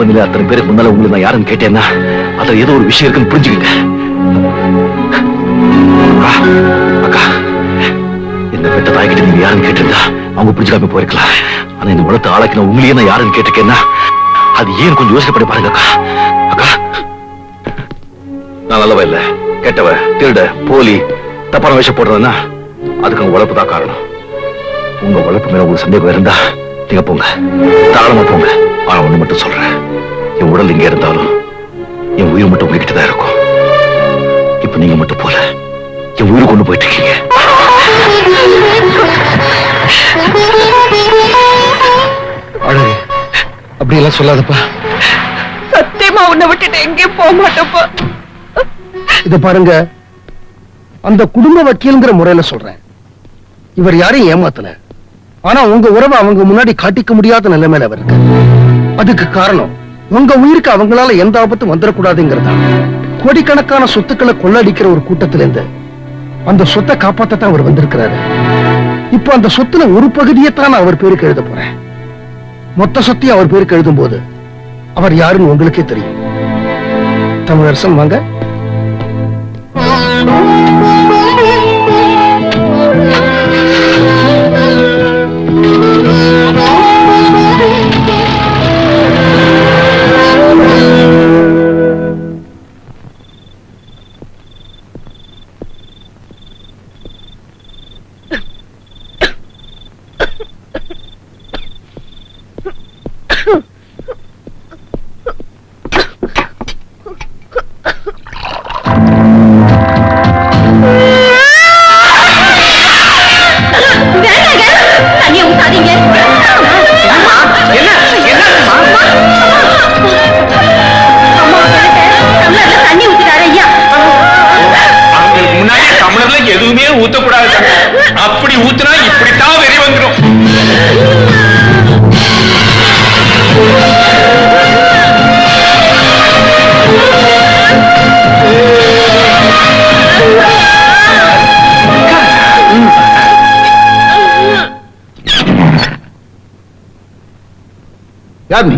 கம்பெனில அத்தனை பேருக்கு முன்னால உங்களுக்கு நான் யாருன்னு கேட்டேன்னா அதுல ஏதோ ஒரு விஷயம் இருக்குன்னு புரிஞ்சுக்கிங்க. அக்கா இந்த பெட்ட தாய்கிட்ட நீங்க யாருன்னு கேட்டிருந்தா அவங்க புரிஞ்சுக்காம போயிருக்கலாம். ஆனா இந்த உலகத்தை ஆளாக்கின உங்களையே நான் யாருன்னு கேட்டிருக்கேன்னா அது ஏன் கொஞ்சம் யோசனை பண்ணி பாருங்க அக்கா. அக்கா நான் நல்லவ இல்ல. கெட்டவ திருட போலி தப்பான வேஷம் போடுறதுன்னா அதுக்கு உங்க உழைப்பு தான் காரணம். உங்க உழைப்பு மேல உங்களுக்கு சந்தேகம் இருந்தா நீங்க போங்க. தாராளமா போங்க. ஆனா ஒண்ணு மட்டும் நீங்க மட்டும் போல. என் உயிர் கொண்டு போயிட்டு இருக்கீங்க அழகு அப்படியெல்லாம் சொல்லாதப்பா. சத்தியமா உன்னை விட்டுட்டு எங்கேயும் போக மாட்டேப்பா இத பாருங்க. அந்த குடும்ப வக்கீல்ங்கிற முறையில சொல்றேன். இவர் யாரையும் ஏமாத்தல. ஆனா உங்க உறவை அவங்க முன்னாடி காட்டிக்க முடியாத நிலைமையில அவர் இருக்கு அதுக்கு காரணம் உங்க உயிருக்கு அவங்களால எந்த ஆபத்தும் வந்துடக்கூடாதுங்கிறதா கோடிக்கணக்கான சொத்துக்களை கொள்ளடிக்கிற ஒரு கூட்டத்தில இருந்து அந்த சொத்தை காப்பாத்தான் அவர் வந்திருக்கிறாரு. இப்போ அந்த சொத்துல ஒரு பகுதியை தான் அவர் பேருக்கு எழுத போறேன். மொத்த சொத்தையும் அவர் பேருக்கு எழுதும் போது அவர் யாருன்னு உங்களுக்கே தெரியும். தமிழரசன் வாங்க. யார் நீ?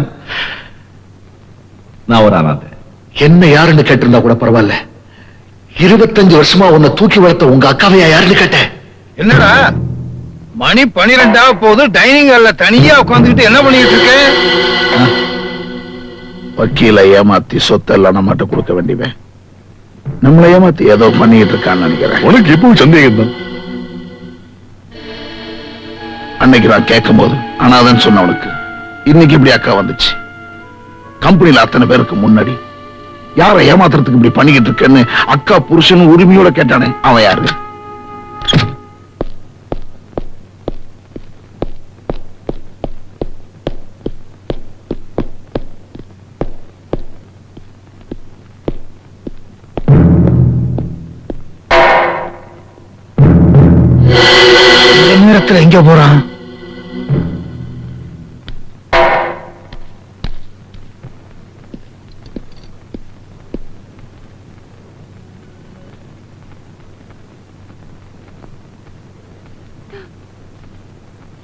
நான் ஒரு அனாதை என்ன யாருன்னு கேட்டிருந்தா கூட பரவாயில்ல. இருபத்தஞ்சு வருஷமா உன்னை தூக்கி வளர்த்த உங்க அக்காவையா யாருன்னு கேட்டேன். என்னடா? மணி பனிரெண்டா போது டைனிங் ஹால்ல தனியா உட்காந்துக்கிட்டு என்ன பண்ணிட்டு இருக்க? வக்கீல ஏமாத்தி சொத்தெல்லாம் நம்மகிட்ட கொடுக்க வேண்டியவன். நம்மளை ஏமாத்தி ஏதோ பண்ணிட்டு இருக்கான்னு நினைக்கிறேன். உனக்கு எப்பவும் சந்தேகம் தான். அன்னைக்கு நான் கேட்கும் போது அனாதன்னு சொன்னவனுக்கு இன்னைக்கு இப்படி அக்கா வந்துச்சு. கம்பெனியில அத்தனை பேருக்கு முன்னாடி யாரை ஏமாத்துறதுக்கு இப்படி பண்ணிக்கிட்டு இருக்கேன்னு அக்கா புருஷன் உரிமையோட கேட்டானே அவன் யாரு? இந்த நேரத்துல எங்க போறான்?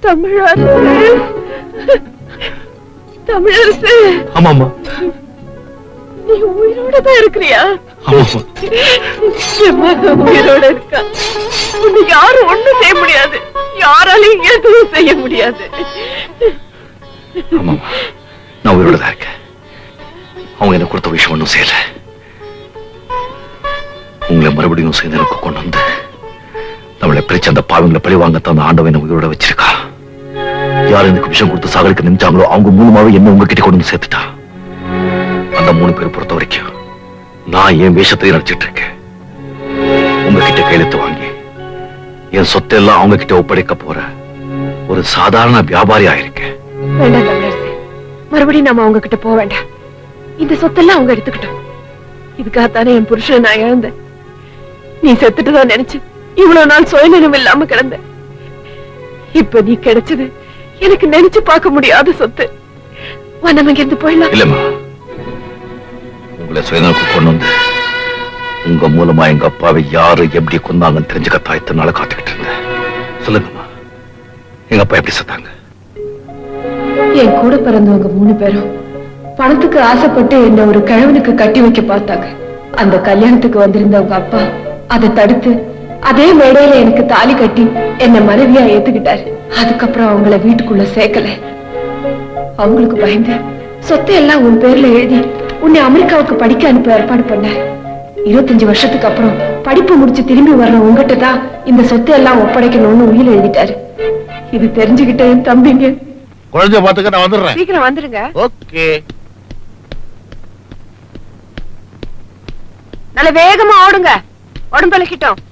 தமிழரசு. தமிழரசு. ஆமாமா நீ உயிரோட தான் இருக்கிறியா? ஆமாமா என் மகன் உயிரோட இருக்கா. உன்னை யாரும் ஒண்ணும் செய்ய முடியாது. யாராலையும் எதுவும் செய்ய முடியாது. ஆமாமா நான் உயிரோட தான் இருக்கேன். அவங்க எனக்கு கொடுத்த விஷயம் ஒன்றும் செய்யல. உங்களை மறுபடியும் சேர்ந்து எனக்கு கொண்டு வந்து நம்மளை பிரிச்சு அந்த பாவங்களை பழி வாங்கத்தான் அந்த ஆண்டவன் உயிரோட வச்சிருக்கா. யார் எனக்கு கொடுத்து சாகரிக்க நினைச்சாங்களோ அவங்க மூலமாவே என்ன உங்ககிட்ட கொண்டு வந்து சேர்த்துட்டா? அந்த மூணு பேர் பொறுத்த வரைக்கும் நான் என் வேஷத்தை நடிச்சிட்டு இருக்கேன். உங்ககிட்ட கையெழுத்து வாங்கி என் சொத்தெல்லாம் அவங்க கிட்ட ஒப்படைக்க போற ஒரு சாதாரண வியாபாரி ஆயிருக்கேன். மறுபடியும் நாம அவங்க கிட்ட போக வேண்டாம். இந்த சொத்தெல்லாம் அவங்க எடுத்துக்கிட்டோம். இதுக்காகத்தானே என் புருஷனை நான் இழந்தேன். நீ செத்துட்டுதான் நினைச்சு இவ்வளவு நாள் சுயநலம் இல்லாம கிடந்த இப்ப நீ கிடைச்சது எனக்கு நினைச்சு பார்க்க முடியாத சொத்து. வா நம்ம இங்க இருந்து போயிடலாம். இல்லம்மா. உங்களை சுயநலக்கு கொண்டு வந்து உங்க மூலமா எங்க அப்பாவை யாரு எப்படி கொந்தாங்கன்னு தெரிஞ்சுக்க இத்தனை நாளா காத்துக்கிட்டு இருந்தேன். சொல்லுங்கம்மா. எங்க அப்பா எப்படி செத்தாங்க? என் கூட பிறந்தவங்க மூணு பேரும் பணத்துக்கு ஆசைப்பட்டு என்ன ஒரு கிழவனுக்கு கட்டி வைக்க பார்த்தாங்க. அந்த கல்யாணத்துக்கு வந்திருந்தவங்க அப்பா அதை தடுத்து அதே மேடையில எனக்கு தாலி கட்டி என்ன மனைவியா ஏத்துக்கிட்டாரு. அதுக்கப்புறம் அவங்கள வீட்டுக்குள்ள சேர்க்கல. அவங்களுக்கு பயந்து சொத்தை எல்லாம் உன் பேர்ல எழுதி உன்னை அமெரிக்காவுக்கு படிக்க அனுப்ப ஏற்பாடு பண்ணார். இருபத்தஞ்சு வருஷத்துக்கு அப்புறம் படிப்பு முடிச்சு திரும்பி வர்ற உங்ககிட்ட தான் இந்த சொத்தை எல்லாம் ஒப்படைக்கணும்னு உயிர் எழுதிட்டாரு. இது தெரிஞ்சுக்கிட்ட தம்பிங்க. குழந்தைய பாத்துக்க நான் வந்துடுறேன். சீக்கிரம் வந்துருங்க. ஓகே. நல்ல வேகமா ஓடுங்க. உடம்பளிக்கிட்டோம் அந்த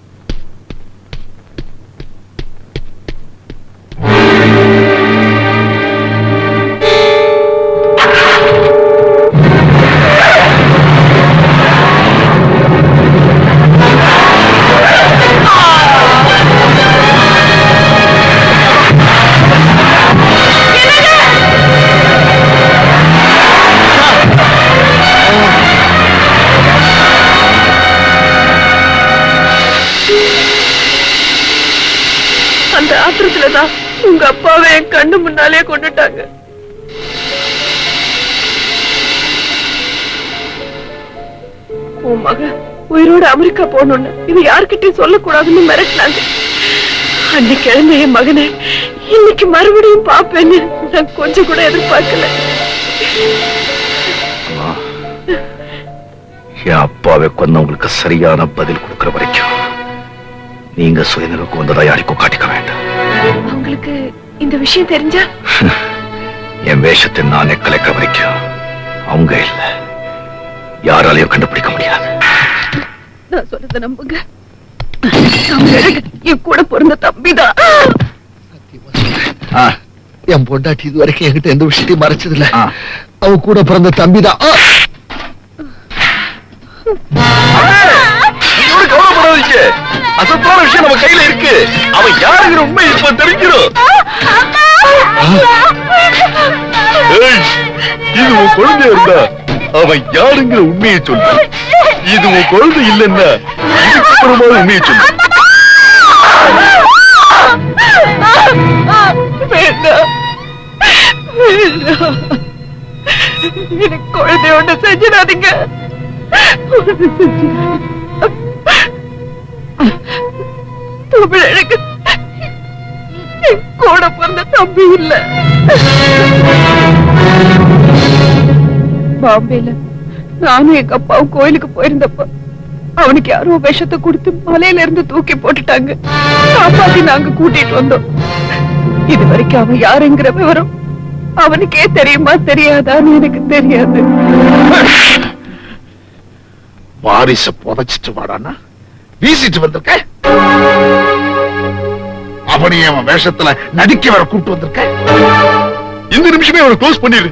ஆத்திரத்துலதான் உங்க அப்பாவை என் கண்ணு முன்னாலே கொண்டுட்டாங்க. உன் மக உயிரோட அமெரிக்கா போகணும்னு இது யாருக்கிட்டையும் சொல்லக்கூடாதுன்னு மிரட்டினாங்க. அன்னைக்கு கிழந்த என் மகனை இன்னைக்கு மறுபடியும் பாப்பேன்னு நான் கொஞ்சம் கூட எதிர்பார்க்கல. என் அப்பாவை கொன்னவங்களுக்கு சரியான பதில் கொடுக்கிற வரைக்கும் நீங்க சுயநிலைக்கு வந்ததா யாருக்கும் காட்டிக்க வேண்டாம். அவங்களுக்கு இந்த விஷயம் தெரிஞ்சா? என் வேஷத்தை நானே கலைக்கிற வரைக்கும் அவங்க இல்ல. யாராலையும் கண்டுபிடிக்க முடியாது. நான் சொல்றத நம்புங்க. என் கூட பிறந்த தம்பிதான். ஆ, என் பொண்டாட்டி இது வரைக்கும் என்கிட்ட எந்த விஷயத்தையும் மறைச்சது இல்ல. அவ கூட பிறந்த தம்பிதான். ஆ! நீங்க அசத்தான விஷயம் நம்ம கையில இருக்கு. அவன் யாருங்கிற உண்மை இப்ப தெரிஞ்சிடும். இது உன் குழந்தை இருந்தா அவன் யாருங்கிற உண்மையை சொல்லு. இது உன் குழந்தை இல்லைன்னா இதுக்கப்புறமா உண்மையை சொல்லு. வேண்டாம் வேண்டாம் எனக்கு குழந்தை ஒண்ணு செஞ்சிடாதீங்க. ஒண்ணு செஞ்சிடாதீங்க. தமிழனுக்கு கூட பிறந்த தம்பி இல்ல. பாம்பேல நானும் எங்க அப்பாவும் கோயிலுக்கு போயிருந்தப்ப அவனுக்கு யாரோ விஷத்தை கொடுத்து மலையில இருந்து தூக்கி போட்டுட்டாங்க. காப்பாத்தி நாங்க கூட்டிட்டு வந்தோம். இது வரைக்கும் அவன் யாருங்கிற விவரம் அவனுக்கே தெரியுமா தெரியாதான்னு எனக்கு தெரியாது. வாரிச புதைச்சிட்டு வாடானா வீசிட்டு வந்திருக்க? அவனே அவன் வேஷத்துல நடிக்க வர கூப்பிட்டு வந்திருக்க. இந்த நிமிஷமே அவனை க்ளோஸ் பண்ணிடு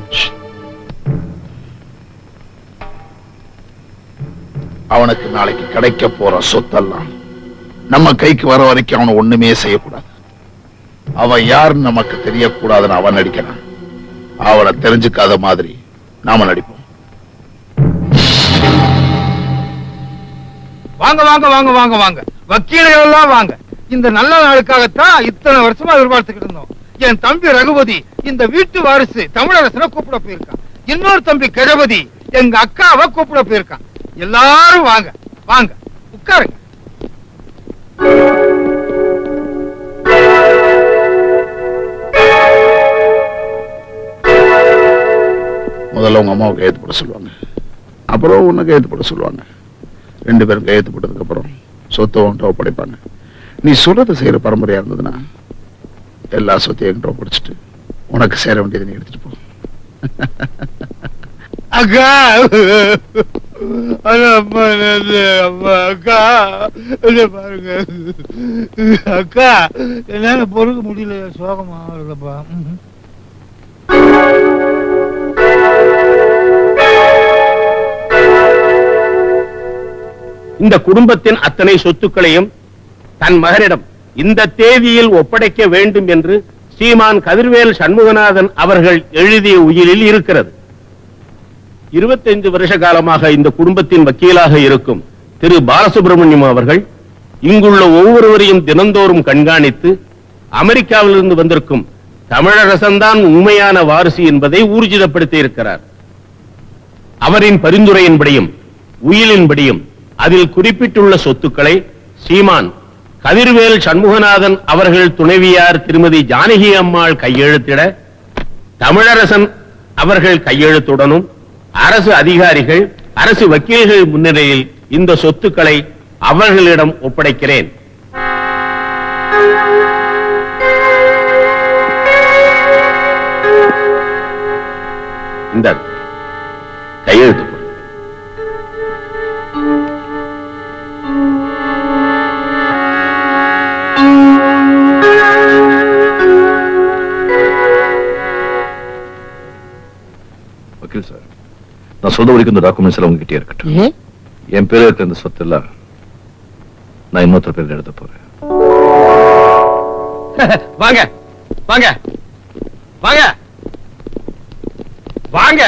அவனுக்கு நாளைக்கு கிடைக்க போற சொத்தெல்லாம் நம்ம கைக்கு வர வரைக்கும் அவனை ஒண்ணுமே செய்யக்கூடாது. அவன் யாருன்னு நமக்கு தெரியக்கூடாதுன்னு அவன் நடிக்கிறான். அவனை தெரிஞ்சுக்காத மாதிரி நாம நடிப்போம். வாங்க வாங்க வாங்க வாங்க வாங்க. வக்கீல்கள் எல்லாம் வாங்க. இந்த நல்ல நாளுக்காகத்தான் இத்தனை வருஷமா எதிர்பார்த்துக்கிட்டு இருந்தோம். என் தம்பி ரகுபதி இந்த வீட்டு வாரிசு தமிழரசனை கூப்பிட போயிருக்கான். இன்னொரு தம்பி கஜபதி எங்க அக்காவை கூப்பிட போயிருக்கான். எல்லாரும் வாங்க வாங்க உட்காருங்க. முதல்ல உங்க அம்மாவை கையெழுத்து போட சொல்லுவாங்க. அப்புறம் உன்னை கையெழுத்து போட சொல்லுவாங்க. ரெண்டு பேரும் கையெழுத்து போட்டதுக்கு அப்புறம் சொத்தை ஒன்றை ஒப்படைப்பாங்க. நீ சொல்றதை செய்யற பரம்பரையா இருந்ததுன்னா எல்லா சொத்தையும் என்கிட்ட ஒப்படைச்சிட்டு உனக்கு சேர வேண்டியதை நீ எடுத்துட்டு போ. அக்கா! அம்மா அம்மா அக்கா! பாருங்க? அக்கா என்னால பொறுக்க முடியல சோகமா ம்ஹும். இந்த குடும்பத்தின் அத்தனை சொத்துக்களையும் தன் மகனிடம் இந்த தேதியில் ஒப்படைக்க வேண்டும் என்று ஸ்ரீமான் கதிர்வேல் சண்முகநாதன் அவர்கள் எழுதிய உயிரில் இருக்கிறது. இருபத்தைந்து வருஷ காலமாக இந்த குடும்பத்தின் வக்கீலாக இருக்கும் திரு பாலசுப்ரமணியம் அவர்கள் இங்குள்ள ஒவ்வொருவரையும் தினந்தோறும் கண்காணித்து அமெரிக்காவிலிருந்து வந்திருக்கும் தமிழரசன்தான் உண்மையான வாரிசு என்பதை ஊர்ஜிதப்படுத்தி இருக்கிறார். அவரின் பரிந்துரையின்படியும் உயிலின்படியும் அதில் குறிப்பிட்டுள்ள சொத்துக்களை சீமான் கதிர்வேல் சண்முகநாதன் அவர்கள் துணைவியார் திருமதி ஜானகி அம்மாள் கையெழுத்திட தமிழரசன் அவர்கள் கையெழுத்துடனும் அரசு அதிகாரிகள் அரசு வக்கீல்கள் முன்னிலையில் இந்த சொத்துக்களை அவர்களிடம் ஒப்படைக்கிறேன். இந்த கையெழுத்து. நான் சொல்ற வரைக்கும் இந்த டாக்குமெண்ட்ஸ் எல்லாம் உங்ககிட்டயே இருக்கட்டும். என் பேர்ல இருக்க இந்த சொத்து எல்லாம் நான் இன்னொருத்தர் பேர்ல எழுத போறேன். வாங்க வாங்க வாங்க வாங்க.